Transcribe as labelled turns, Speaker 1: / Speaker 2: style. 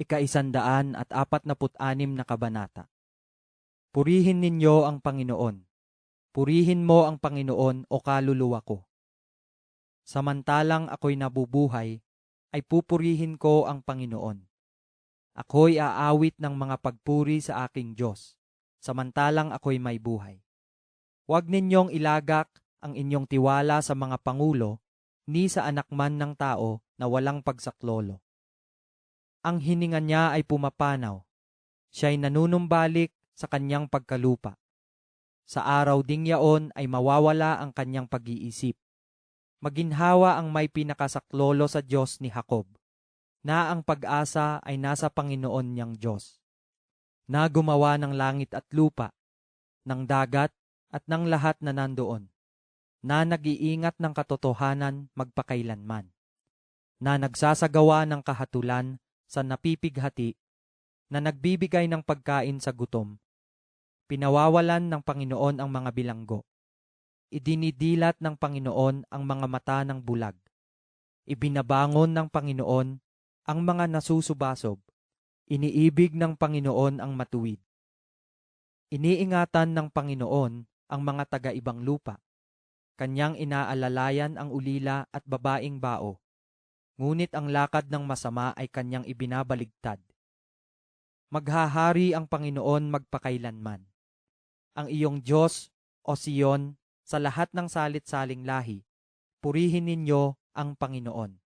Speaker 1: ikaisandaan at apat na put-anim na kabanata. Purihin ninyo ang Panginoon. Purihin mo ang Panginoon o kaluluwa ko. Samantalang ako'y nabubuhay, ay pupurihin ko ang Panginoon. Ako'y aawit ng mga pagpuri sa aking Diyos, samantalang ako'y may buhay. Huwag ninyong ilagak ang inyong tiwala sa mga pangulo, ni sa anak man ng tao na walang pagsaklolo. Ang hininga niya ay pumapanaw. Siya'y nanunumbalik sa kanyang pagkalupa. Sa araw ding yaon ay mawawala ang kanyang pag-iisip. Maginhawa ang may pinakasaklolo sa Diyos ni Jacob, na ang pag-asa ay nasa Panginoon niyang Diyos, na gumawa ng langit at lupa, ng dagat at ng lahat na nandoon, na nag-iingat ng katotohanan magpakailanman, na nagsasagawa ng kahatulan sa napipighati, na nagbibigay ng pagkain sa gutom, pinawawalan ng Panginoon ang mga bilanggo, idinidilat ng Panginoon ang mga mata ng bulag, ibinabangon ng Panginoon ang mga nasusubasob, iniibig ng Panginoon ang matuwid. Iniingatan ng Panginoon ang mga taga-ibang lupa. Kanyang inaalalayan ang ulila at babaing bao. Ngunit ang lakad ng masama ay kanyang ibinabaligtad. Maghahari ang Panginoon magpakailanman. Ang iyong Diyos, o Siyon, sa lahat ng salit-saling lahi, purihin ninyo ang Panginoon.